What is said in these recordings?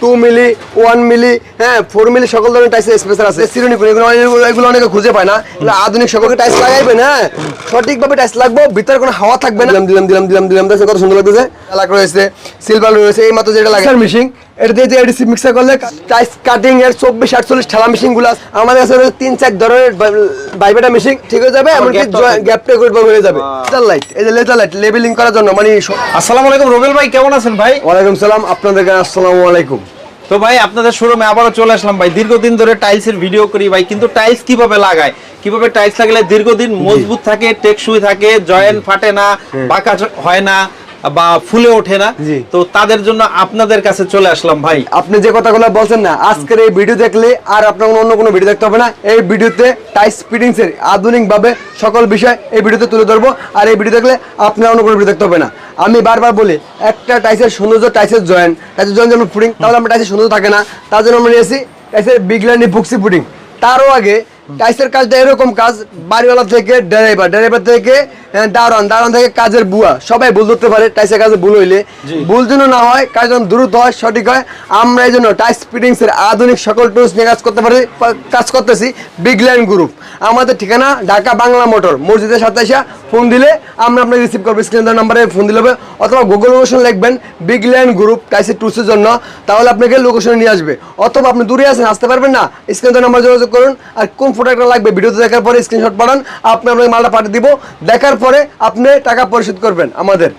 Two milli one milli হ্যাঁ four মিলি সকল ধরনের টাইস স্পেশাল আছে। এগুলো এগুলো অনেকে খুঁজে পায় না। আধুনিক সকলকে টাইস লাগাইবেন হ্যাঁ। সঠিকভাবে টাইস লাগবো ভিতরে কোনো হাওয়া থাকবে না। দিলাম দিলাম দিলাম দিলাম দিলাম। কত সুন্দর লাগতেছে। রয়েছে সিলভার রয়েছে এই মাত্র যেটা লাগে। এটা দিয়ে মিক্সার করলে টাইস কাটিং এর চব্বিশ আটচল্লিশ ঠেলা মেশিনগুলো আমাদের কাছে তিন চার ধরনের বাইবেটা মেশিন ঠিক হয়ে যাবে এমনকি gap-টাও হয়ে যাবে। লেজার লাইট এই যে লেজার লাইট লেবেলিং করার জন্য মানে আসসালামু আলাইকুম রবিল ভাই কেমন আছেন ভাই? ওয়ালাইকুম সালাম আপনাদেরকে আসসালামু আলাইকুম। তো ভাই আপনাদের শোরুমে আবারও চলে আসলাম ভাই। দীর্ঘদিন ধরে টাইলসের ভিডিও করি ভাই কিন্তু টাইলস কীভাবে লাগায়? কীভাবে টাইলস লাগালে দীর্ঘদিন মজবুত থাকে টেকসই থাকে জয়েন্ট ফাটে না বাঁকা হয় না? বা ফুলে ওঠে না। তো তাদের জন্য আপনাদের কাছে চলে আসলাম ভাই। আপনি যে কথাগুলো বলছেন না আজকের এই ভিডিও দেখলে আর আপনার অন্য কোনো ভিডিও দেখতে হবে না। এই ভিডিওতে টাইস ফিটিংস এর আধুনিক ভাবে সকল বিষয় এই ভিডিওতে তুলে ধরবো। আর এই ভিডিও দেখলে আপনার অন্য কোনো ভিডিও দেখতে হবে না। আমি বারবার বলি একটা টাইসের সৌন্দর্য টাইসের জয়েন্ট টাইসের জয়েন্ট যেমন ফুডিং তাহলে আমরা টাইসের সৌন্দর্য থাকে না। তার জন্য আমরা নিয়েছি টাইসের বিগলানি বুকসি ফুডিং তারও আগে টাইসের কাজটা এরকম কাজ বাড়িওয়ালা থেকে ড্রাইভার ড্রাইভার থেকে আহ, দারোয়ান দারোয়ান থেকে কাজের বুয়া। সবাই ভুল ধরতে পারে টাইসের কাজে ভুল হইলে। ভুল যেন না হয় কাজ যেন দ্রুত হয় সঠিক হয় আমরা এই জন্য টাইস ফিটিংস এর আধুনিক সকল টুলস নিয়ে কাজ করতে পারি কাজ করতেছি বিগ ল্যান্ড গ্রুপ আমাদের ঠিকানা ঢাকা বাংলা মোটর। মসজিদের সাথে এসে ফোন দিলে আমরা আপনাকে রিসিভ করব স্ক্রিন নাম্বারে ফোন দিলে হবে অথবা গুগল লোকেশন লিখবেন বিগ ল্যান্ড গ্রুপ টাইসের টুলসের জন্য তাহলে আপনাকে লোকেশনে নিয়ে আসবে। অথবা আপনি দূরে আছেন আসতে পারবেন না স্ক্রিন নাম্বার যোগাযোগ করুন আর কোন প্রোডাক্টটা লাগবে ভিডিওতে দেখার পরে স্ক্রিনশট পাঠান আপনি আপনাকে মালটা পাঠিয়ে দিব দেখার পরে আপনি টাকা পরিশোধ করবেন আমাদের।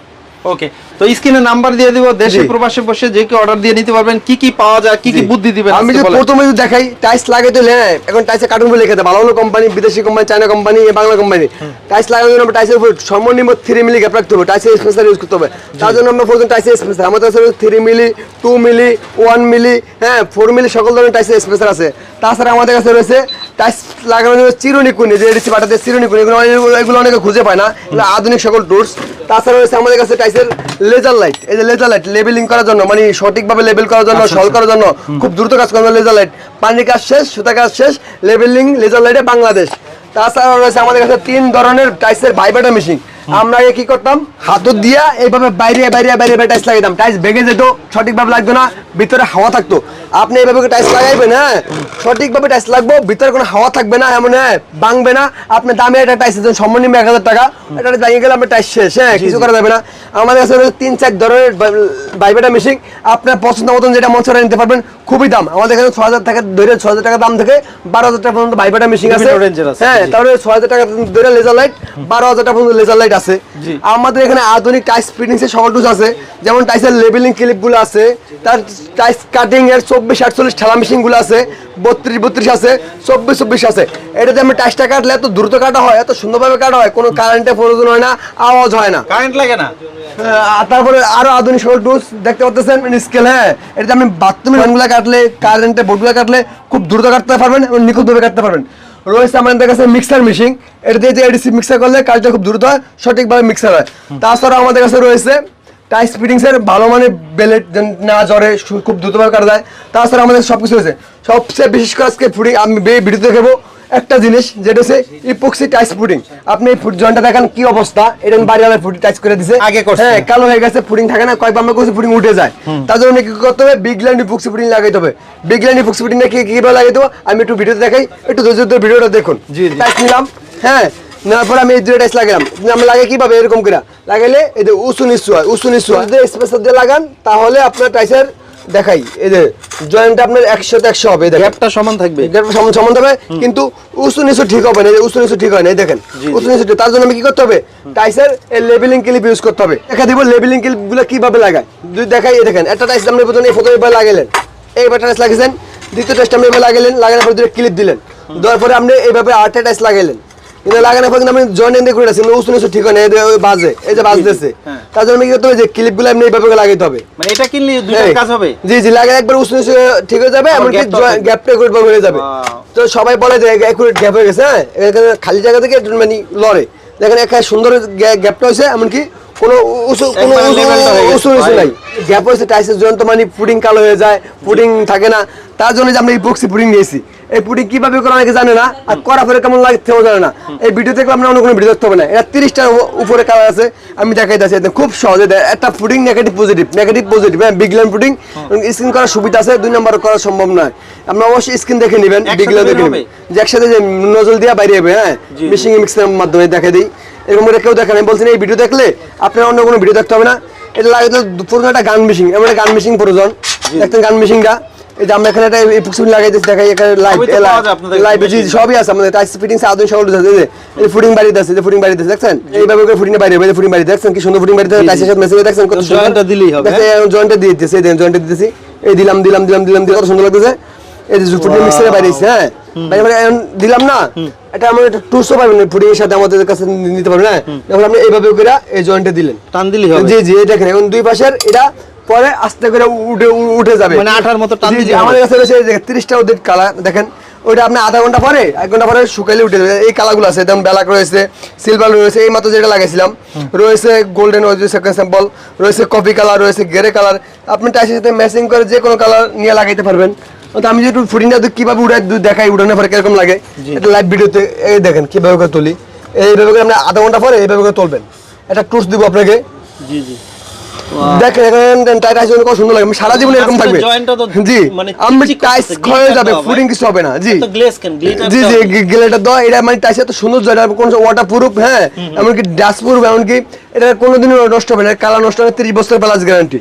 ওকে তো স্ক্রিনে নাম্বার দিয়ে দিব দেশে প্রবাসে বসে যে কি অর্ডার দিয়ে নিতে পারবেন কি কি পাওয়া যায় কি কি বুদ্ধি দিবেন আমি আজকে যে প্রথমে যদি দেখাই টাইস লাগাইতে হলে হ্যাঁ, এখন টাইসের কার্টুন বলে লিখে দেয় ভালো ভালো কোম্পানি বিদেশি company China company Bangla company tiles লাগানোর জন্য আমরা টাইসের উপর সর্বনিম্ন থ্রি মিলি গ্যাপ রাখতে হবে টাইসের স্পেশাল ইউজ করতে হবে। তার জন্য আমরা প্রথম টাইসের স্পেশাল আমাদের কাছে three milli two milli one milli হ্যাঁ ফোর মিলি সকল ধরনের টাইসের স্পেশাল আছে। তাছাড়া আমাদের কাছে রয়েছে টাইস লাগানোর জন্য চিরুনি কুনি যে এডিসি পাঠাতে চিরুনি কুনি এগুলো এগুলো অনেকে খুঁজে পায় না। এগুলো আধুনিক সকল টুলস তাছাড়া রয়েছে আমাদের কাছে টাইসের লেজার লাইট এই যে লেজার লাইট লেবেলিং করার জন্য মানে সঠিকভাবে লেবেল করার জন্য সল করার জন্য খুব দ্রুত কাজ করবে লেজার লাইট পানির কাজ শেষ সুতা কাজ শেষ লেবেলিং লেজার লাইটে বাংলাদেশ। তাছাড়া রয়েছে আমাদের কাছে তিন ধরনের টাইসের ভাইবাটা মেশিন আমরা আগে কি করতাম? হাতুর দিয়া এইভাবে বাইরে বাইরে বাইরে টাইস লাগাইতাম টাইস ভেঙে যেত সঠিকভাবে লাগতো না ভিতরে হাওয়া থাকতো। আপনি এইভাবে টাইস লাগাইবেন হ্যাঁ? সঠিকভাবে টাইস লাগবো ভিতরে কোনো হাওয়া থাকবে না এমন হ্যাঁ? ভাঙবে না। আপনি দামে এটা টাইস দিচ্ছেন সম্মানিত এক হাজার টাকা। এটা ভেঙে গেলে আপনার টাইস শেষ হ্যাঁ? কিছু করা যাবে না। আমাদের কাছে তিন চার ধরনের ভাইবেটা মেশিন আপনার পছন্দ মতন যেটা মন নিতে পারবেন খুবই দাম। আমাদের এখানে ছ হাজার টাকা ধরে ছ হাজার টাকা দাম থেকে বারো হাজার টাকা পর্যন্ত ভাইবেটা মেশিন আছে। হ্যাঁ তাহলে ছ হাজার টাকা ধরে লেজার লাইট বারো হাজার টাকা পর্যন্ত লেজার লাইট আছে। আমাদের এখানে আধুনিক টাইস ফিটিংস এর সকল টুলস আছে। যেমন টাইসের লেবেলিং ক্লিপগুলো আছে তার টাইস কাটিং এর চব্বিশ আটচল্লিশ ঠেলা মেশিনগুলো আছে বত্রিশ বত্রিশ আছে চব্বিশ চব্বিশ আছে। এটাতে আমি টাইসটা কাটলে এত দ্রুত কাটা হয় এত সুন্দরভাবে কাটা হয় কোনো কারেন্টের প্রয়োজন হয় না আওয়াজ হয় না। কারেন্ট লাগে না। তারপরে আরও আধুনিক সকল টুলস দেখতে পাচ্ছেন স্কেল হ্যাঁ। এটাতে আপনি বাথরুমের ফ্যানগুলো কাটলে কারেন্টের বোর্ডগুলো কাটলে খুব দ্রুত কাটতে পারবেন এবং নিখুঁতভাবে কাটতে পারবেন। রয়েছে আমাদের কাছে মিক্সার মেশিন এটা দিয়ে যে এডিসি মিক্সার করলে কাজটা খুব দ্রুত হয় সঠিকভাবে মিক্সার হয়। তাছাড়া আমাদের কাছে রয়েছে টাইস ফিটিংস এর ভালো মানে বেলেট না জ্বরে খুব দ্রুতভাবে কাটা যায়। তাছাড়া আমাদের সব কিছু রয়েছে। সবচেয়ে বিশেষ করে আজকে ফুডিং আমি ভিডিওতে দেখাবো। একটা জিনিস যেটা হচ্ছে ইপক্সি টাইস ফুডিং আপনি জয়েন্টটা দেখেন কি অবস্থা। এটা বাড়িওয়ালা ফুড টাইস করে দিছে। আগে করছে। হ্যাঁ কালো হয়ে গেছে ফুডিং থাকে না কয়েকবার আমরা করছি ফুডিং উঠে যায়। তার জন্য কি করতে হবে? বিগ ল্যান্ড ইপক্সি ফুডিং লাগাইতে হবে। বিগ ল্যান্ড ইপক্সি ফুডিং কি কীভাবে লাগাইতে হবে? আমি একটু ভিডিওতে দেখাই। একটু ধৈর্য ধরে ভিডিওটা দেখুন। জি। টাইস নিলাম। হ্যাঁ নেওয়ার পরে আমি এই দুটো টাইস লাগালাম আমরা লাগাই কীভাবে? এরকম করে। লাগাইলে এই যে উঁচু নিচু হয়। উঁচু নিচু যদি স্পেসার দিয়ে লাগান তাহলে আপনার টাইসের দেখাই এই যে জয়েন্টটা আপনার একশোতে একশো হবে গ্যাপটা সমান থাকবে। গ্যাপ সমান কিন্তু উঁচু নিচু ঠিক হবে না উঁচু নিচু ঠিক হয় না দেখেন। উঁচু নিচু তার জন্য আমি কি করতে হবে? টাইসের এই লেবেলিং ক্লিপ ইউজ করতে হবে। দেখা দিব লেবেলিং ক্লিপগুলো কীভাবে লাগায়। দুই দেখাই এই দেখেন একটা টাইস আপনি প্রথমে এই এবার লাগাইলেন এইবার টাইস লাগাইছেন দ্বিতীয় টাইসটা আপনি এবার লাগাইলেন লাগানোর পরে দুটো ক্লিপ দিলেন। দেওয়ার পরে আপনি এইভাবে আটটা টাইস লাগাইলেন কিন্তু লাগানোর পর কিন্তু আপনি জয়েন্ট এনে করে রাখছেন উঁচু নিচু ঠিক হয় না ওই বাজে এই যে বাজতেছে। তার জন্য কি করতে হবে যে ক্লিপগুলো আপনি এইভাবে লাগাইতে হবে। মানে এটা কিনলে দুইটা কাজ হবে? জি জি লাগে একবার উষ্ণ উষ্ণ ঠিক হয়ে যাবে এমনকি গ্যাপটা একুরেট হয়ে যাবে। তো সবাই বলে যে একুরেট গ্যাপ হয়ে গেছে হ্যাঁ? এখানে খালি জায়গা থেকে মানে লড়ে। দেখেন একটা সুন্দর গ্যা- গ্যাপটা হয়েছে এমনকি কোনো উঁচু কোনো একবারে levelটা গেছে। উঁচু উঁচু নাই। গ্যাপ হয়েছে টাইসের জন্য তো মানে পুডিং কালো হয়ে যায় পুডিং থাকে না। তার জন্য যে আমরা ইপক্সি পুডিং নিয়েছি। এই পুডিং কীভাবে করে অনেকে জানে না আর করা পরে কেমন লাগে সেও জানে না। এই ভিডিও থেকে আমরা অন্য কোনো ভিডিও দেখতে হবে না। এটা তিরিশটার উপরে কালার আছে আমি দেখাই দিচ্ছি একদম খুব সহজে। একটা pudding negative positive negative positive হ্যাঁ বিগলেন পুডিং স্ক্রিন করার সুবিধা আছে দুই নম্বর করা সম্ভব নয়। আপনারা অবশ্যই স্ক্রিন দেখে নেবেন বিগলেন দেখে হবে? নেবেন। যে একসাথে যে নজল দিয়ে বাইরে যাবে হ্যাঁ। মিশিং মিক্সের মাধ্যমে দেখে দিই। এরকম করে কেউ দেখেন আমি বলছি এই ভিডিও দেখলে আপনার অন্য কোনো ভিডিও দেখতে হবে না। এটা লাগে তো পুরো একটা গান মিশিং এমন একটা গান মিশিং প্রয়োজন। দেখতেন গান মিশিংটা এই যে আমরা এখানে একটা লাগাইতেছি দেখাই এখানে লাইভ সবই লাইভ আছে আমাদের। টাইস ফিটিং আদৌ সকল আছে এই বাড়িতে আছে যে ফুডিং বাড়িতে আছে, দেখছেন? এইভাবে করে ফুডিং বাইরে হবে ফুডিং বাড়িতে দেখছেন কি সুন্দর টাইসের সাথে মেসেজ দেখছেন কত জয়েন্টটা দিলেই হবে, হ্যাঁ? জয়েন্টটা দিয়ে দিতেছে এই জয়েন্টটা দিতেছি। এই দিলাম দিলাম দিলাম দিলাম কত সুন্দর লাগতেছে। এই যে মিক্সারে বাইরে হ্যাঁ? বাইরে এখন দিলাম না। এটা আমার একটা টুসও পাবেন ফুডিং এর সাথে আমাদের কাছে নিতে পারবেন হ্যাঁ? যখন আপনি এইভাবে করে এই জয়েন্টে দিলেন। টান দিলেই হবে। জি জি এখন দুই পাশের এটা পরে আস্তে করে উঠে উঠে যাবে। মানে আঠার মতো টান। আমাদের কাছে রয়েছে এই যে 30টা ওদের কালার দেখেন ওইটা আপনি আধা ঘণ্টা পরে এক ঘণ্টা পরে শুকাইলে উঠে যাবে। এই কালারগুলো আছে যেমন ব্ল্যাক রয়েছে সিলভার রয়েছে এই মাত্র যেটা লাগাইছিলাম। রয়েছে গোল্ডেন সেকেন্ড স্যাম্পল রয়েছে কফি কালার রয়েছে গ্রে কালার আপনি টাইসের সাথে ম্যাচিং করে যে কোনো কালার নিয়ে লাগাইতে পারবেন। তো আমি যে একটু ফুটিংটা কীভাবে উড়াই দেখাই উঠানোর পরে কীরকম লাগে এটা লাইভ ভিডিওতে এই দেখেন কীভাবে করে তুলি। এইভাবে করে আপনি আধা ঘণ্টা পরে এইভাবে করে তুলবেন। একটা টুস দিব আপনাকে। জি জি। দেখেন এখানে টাইট আসবে কত সুন্দর লাগে। সারা জীবন এরকম থাকবে। জি মানে আমি টাইস ক্ষয়ে যাবে ফুডিং কিছু হবে না। জি। জি জি দাও এটা মানে টাইসে এত সুন্দর জয় কোন ওয়াটার প্রুফ হ্যাঁ এমনকি ডাস্ট প্রুফ এমনকি এটা কোনোদিনও নষ্ট হবে না। কালার নষ্ট হবে তিরিশ বছর প্লাস গ্যারান্টি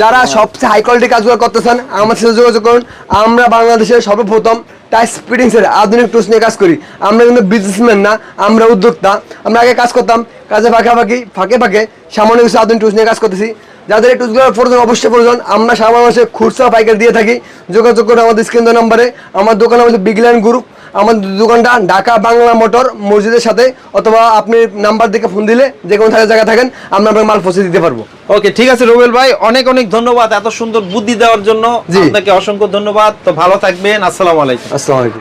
যারা সবচেয়ে হাই কোয়ালিটি কাজগুলো করতেছেন আমার সাথে যোগাযোগ করুন। আমরা বাংলাদেশের সর্বপ্রথম টাইস ফিটিংসের আধুনিক টুলস নিয়ে কাজ করি। আমরা কিন্তু বিজনেসম্যান না, আমরা উদ্যোক্তা। আমরা আগে কাজ করতাম, কাজে ফাঁকাফাঁকি ফাঁকে ফাঁকে সামান্য কিছু আধুনিক টুলস নিয়ে কাজ করতেছি। যাদের এই টুলসগুলো প্রয়োজন অবশ্যই প্রয়োজন। আমরা সারা মাসে খুচরা পাইকারি দিয়ে থাকি। যোগাযোগ করে আমাদের স্ক্রিন নম্বরে। আমার দোকান আমাদের বিগল্যান্ড গ্রুপ আমার দোকানটা ঢাকা বাংলা মোটর মসজিদের সাথে অথবা আপনি নাম্বার দেখে ফোন দিলে যে কোনো জায়গায় থাকেন আমরা আপনাকে মাল পৌঁছে দিতে পারব। ওকে ঠিক আছে রুবেল ভাই অনেক অনেক ধন্যবাদ এত সুন্দর বুদ্ধি দেওয়ার জন্য। আপনাকে অসংখ্য ধন্যবাদ। তো ভালো থাকবেন আসসালামু আলাইকুম। আসসালামু আলাইকুম।